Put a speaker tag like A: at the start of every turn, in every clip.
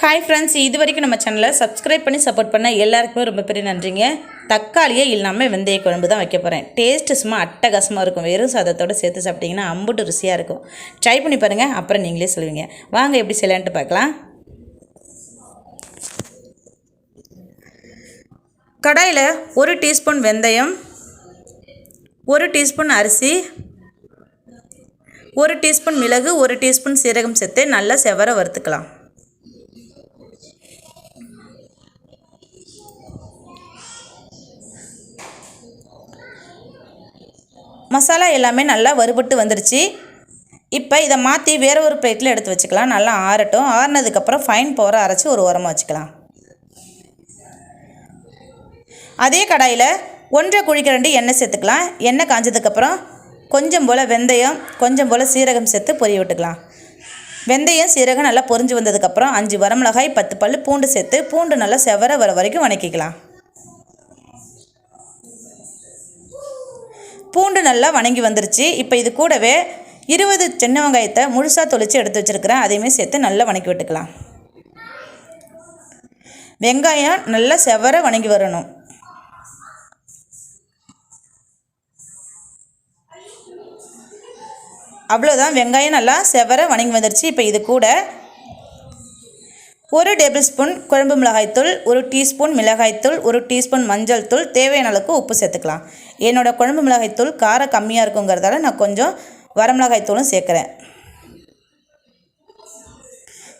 A: Hi friends இது வரைக்கும் நம்ம சேனலை சப்ஸ்கிரைப் பண்ணி சப்போர்ட் பண்ண எல்லாருக்குமே ரொம்ப பெரிய நன்றிங்க. தக்காளியே இல்லாமல் வெந்தய குழம்பு தான் வைக்க போகிறேன் டேஸ்ட்டு சும்மா அட்டகாசமாக இருக்கும். வெறும் சாதத்தோடு சேர்த்து சாப்பிட்டிங்கன்னா அம்புட்டு ருசியாக இருக்கும். ட்ரை பண்ணி பாருங்கள் அப்புறம் நீங்களே சொல்லுவீங்க. வாங்க எப்படி செய்யலான்ட்டு பார்க்கலாம். கடாயில் ஒரு டீஸ்பூன் வெந்தயம் ஒரு டீஸ்பூன் அரிசி ஒரு டீஸ்பூன் மிளகு ஒரு டீஸ்பூன் சீரகம் சேர்த்து நல்லா செவர வறுத்துக்கலாம். மசாலா எல்லாமே நல்லா வறுபட்டு வந்துடுச்சு இப்போ இதை மாற்றி வேறு ஒரு பிளேட்டில் எடுத்து வச்சுக்கலாம். நல்லா ஆறட்டும். ஆறினதுக்கப்புறம் ஃபைன் பவுரை அரைச்சி ஒரு உரமாக வச்சுக்கலாம். அதே கடாயில் ஒன்றரை குழிக்கரண்டி எண்ணெய் சேர்த்துக்கலாம். எண்ணெய் காஞ்சதுக்கப்புறம் கொஞ்சம் போல் வெந்தயம் கொஞ்சம் போல் சீரகம் சேர்த்து பொரிய விட்டுக்கலாம். வெந்தயம் சீரகம் நல்லா பொரிஞ்சு வந்ததுக்கப்புறம் அஞ்சு வரமிளகாய் பத்து பல் பூண்டு சேர்த்து பூண்டு நல்லா செவர வர வரைக்கும் வணக்கிக்கலாம். பூண்டு நல்லா வணங்கி வந்துருச்சு. இப்போ இது கூடவே இருபது சின்ன வெங்காயத்தை முழுசாக தொளித்து எடுத்து வச்சுருக்கிறேன். அதையுமே சேர்த்து நல்லா வணக்கி விட்டுக்கலாம். வெங்காயம் நல்லா செவர வணங்கி வரணும். அவ்வளோதான் வெங்காயம் நல்லா செவர வணங்கி வந்துருச்சு. இப்போ இது கூட ஒரு டேபிள் ஸ்பூன் குழம்பு மிளகாய்த்தூள் ஒரு டீஸ்பூன் மிளகாய்த்தூள் ஒரு டீஸ்பூன் மஞ்சள் தூள் தேவையான அளவுக்கு உப்பு சேர்த்துக்கலாம். என்னோடய குழம்பு மிளகாய்த்தூள் காரம் கம்மியாக இருக்குங்கிறதால நான் கொஞ்சம் வரமிளகாய்த்தூளும் சேர்க்குறேன்.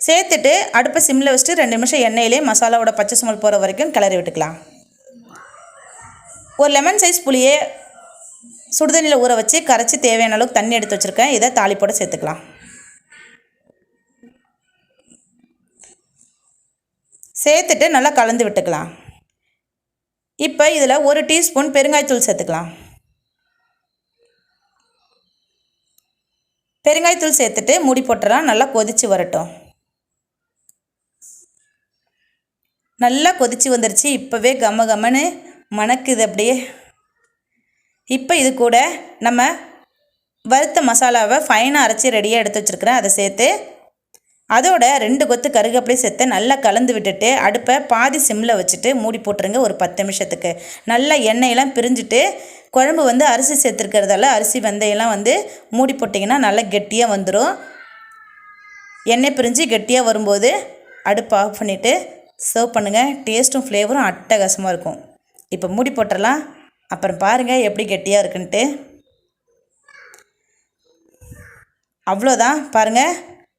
A: சேர்த்துட்டு அடுப்பை சிம்மில் வச்சுட்டு ரெண்டு நிமிஷம் எண்ணெயிலே மசாலாவோட பச்சை சுமல் போகிற வரைக்கும் கிளறி விட்டுக்கலாம். ஒரு லெமன் சைஸ் புளியே சுடுதண்ணியில் ஊற வச்சு கரைச்சி தேவையான அளவுக்கு தண்ணி எடுத்து வச்சுருக்கேன். இதை தாளிப்போட சேர்த்துக்கலாம். சேர்த்துட்டு நல்லா கலந்து விட்டுக்கலாம். இப்போ இதில் ஒரு டீஸ்பூன் பெருங்காயத்தூள் சேர்த்துக்கலாம். பெருங்காயத்தூள் சேர்த்துட்டு மூடி போட்டுடலாம் நல்லா கொதித்து வரட்டும். நல்லா கொதித்து வந்துருச்சு இப்போவே கம கமன்னு மணக்குது அப்படியே. இப்போ இது கூட நம்ம வறுத்த மசாலாவை ஃபைனாக அரைச்சி ரெடியாக எடுத்து வச்சுருக்கிறேன். அதை சேர்த்து அதோட ரெண்டு கொத்து கருகப்பிலையும் சேர்த்து நல்லா கலந்து விட்டுட்டு அடுப்பை பாதி சிம்மில் வச்சுட்டு மூடி போட்டுருங்க ஒரு பத்து நிமிஷத்துக்கு. நல்லா எண்ணெயெல்லாம் பிரிஞ்சுட்டு குழம்பு வந்து அரிசி சேர்த்துருக்கிறதால அரிசி வெந்தயெல்லாம் வந்து மூடி போட்டிங்கன்னா நல்லா கெட்டியாக வந்துடும் எண்ணெய் பிரிஞ்சு கெட்டியாக வரும்போது அடுப்பை ஆஃப் பண்ணிவிட்டு சர்வ் பண்ணுங்கள் டேஸ்ட்டும் ஃப்ளேவரும் அட்டகாசமாக இருக்கும். இப்போ மூடி போட்டுடலாம் அப்புறம் பாருங்கள் எப்படி கெட்டியாக இருக்குன்ட்டு. அவ்வளோதான். பாருங்கள்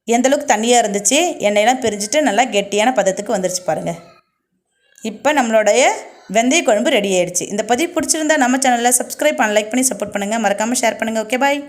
A: எந்தளவுக்கு தண்ணியாக இருந்துச்சு எண்ணெயெல்லாம் பிரிஞ்சுட்டு நல்லா கெட்டியான பதத்துக்கு வந்துருச்சு பாருங்கள் இப்போ நம்மளுடைய வெந்தய குழம்பு ரெடி ஆகிடுச்சு இந்த பதிவு பிடிச்சிருந்தா நம்ம சேனலில் சப்ஸ்கிரைப் பண்ண லைக் பண்ணி சப்போர்ட் பண்ணுங்கள் மறக்காமல் ஷேர் பண்ணுங்கள் ஓகே பாய்